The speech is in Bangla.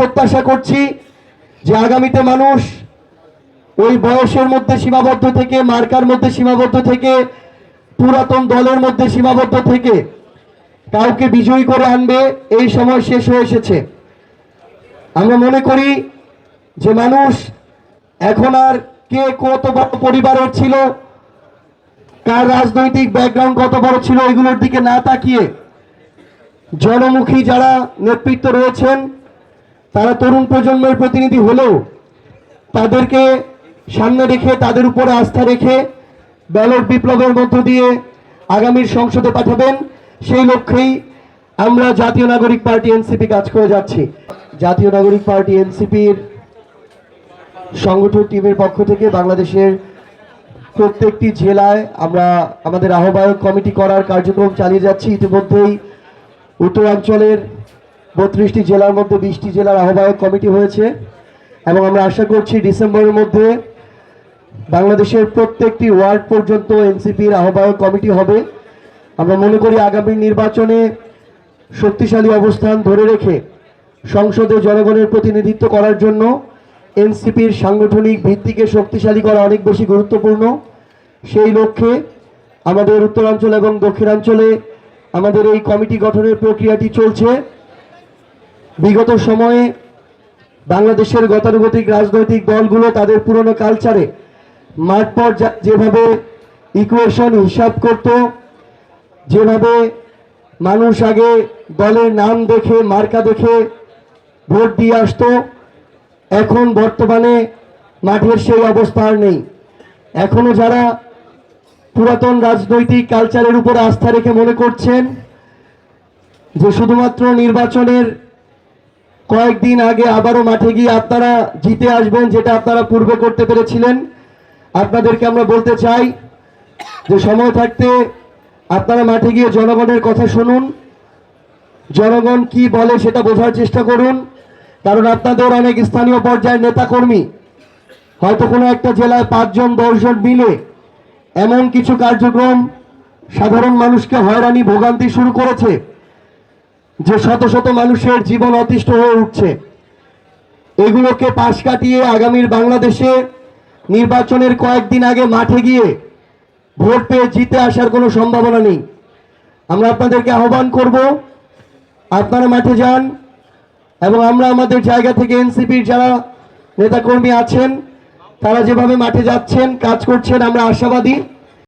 প্রত্যাশা করছি যে আগামীতে মানুষ ওই বয়সের মধ্যে সীমাবদ্ধ থেকে, মার্কার মধ্যে সীমাবদ্ধ থেকে, পুরাতন দলের মধ্যে সীমাবদ্ধ থেকে কাউকে বিজয়ী করে আনবে, এই সময় শেষ হয়ে এসেছে। আমরা মনে করি যে মানুষ এখন আর কে কত বড় পরিবারের ছিল, কার রাজনৈতিক ব্যাকগ্রাউন্ড কত বড় ছিল, এগুলোর দিকে না তাকিয়ে জনমুখী যারা নেতৃত্ব রয়েছেন তারা তরুণ প্রজন্মের প্রতিনিধি হলেও তাদেরকে সামনে রেখে, তাদের উপরে আস্থা রেখে ব্যালট বিপ্লবের মধ্য দিয়ে আগামীর সংসদে পাঠাবেন, সেই লক্ষ্যেই আমরা জাতীয় নাগরিক পার্টি এনসিপি কাজ করে যাচ্ছি। জাতীয় নাগরিক পার্টি এনসিপির সংগঠন টিমের পক্ষ থেকে বাংলাদেশের প্রত্যেকটি জেলায় আমরা আমাদের আহ্বায়ক কমিটি করার কার্যক্রম চালিয়ে যাচ্ছি। ইতিমধ্যেই উত্তরাঞ্চলের বত্রিশটি জেলার মধ্যে বিশটি জেলার আহ্বায়ক কমিটি হয়েছে এবং আমরা আশা করছি ডিসেম্বরের মধ্যে বাংলাদেশের প্রত্যেকটি ওয়ার্ড পর্যন্ত এনসিপির আহ্বায়ক কমিটি হবে। আমরা মনে করি আগামী নির্বাচনে শক্তিশালী অবস্থান ধরে রেখে সংসদে জনগণের প্রতিনিধিত্ব করার জন্য এনসিপির সাংগঠনিক ভিত্তিকে শক্তিশালী করা অনেক বেশি গুরুত্বপূর্ণ। সেই লক্ষ্যে আমাদের উত্তরাঞ্চল এবং দক্ষিণাঞ্চলে আমাদের এই কমিটি গঠনের প্রক্রিয়াটি চলছে। বিগত সময়ে বাংলাদেশের গতানুগতিক রাজনৈতিক দলগুলো তাদের পুরনো কালচারে মাঠ যেভাবে ইকুয়েশন হিসাব করত, যেভাবে মানুষ আগে দলের নাম দেখে, মার্কা দেখে ভোট দিয়ে আসতো, এখন বর্তমানে মাঠের সেই অবস্থা আর নেই। এখনও যারা পুরাতন রাজনৈতিক কালচারের উপর আস্থা রেখে মনে করছেন যে শুধুমাত্র নির্বাচনের কয়েকদিন আগে আবারও মাঠে গিয়ে আপনারা জিতে আসবেন, যেটা আপনারা পূর্বে করতে পেরেছিলেন। আপনাদেরকে আমরা বলতে চাই যে সময় থাকতে আপনারা মাঠে গিয়ে জনগণের কথা শুনুন। জনগণ কি বলে সেটা বোঝার চেষ্টা করুন। কারণ আপনাদের অনেক স্থানীয় পর্যায়ের নেতাকর্মী, হয়তো কোনো একটা জেলায় পাঁচজন, দশজন মিলে এমন কিছু কার্যক্রম সাধারণ মানুষকে হয়রানি, ভোগান্তি শুরু করেছে। যে শত শত মানুষের জীবন অতিষ্ঠ হয়ে উঠছে, এগুলোকে পাশ কাটিয়ে আগামীর বাংলাদেশে নির্বাচনের কয়েকদিন আগে মাঠে গিয়ে ভোট পেয়ে জিতে আসার কোনো সম্ভাবনা নেই। আমরা আপনাদেরকে আহ্বান করব, আপনারা মাঠে যান এবং আমরা আমাদের জায়গা থেকে এনসিপির যারা নেতাকর্মী আছেন, তারা যেভাবে মাঠে যাচ্ছেন, কাজ করছেন, আমরা আশাবাদী।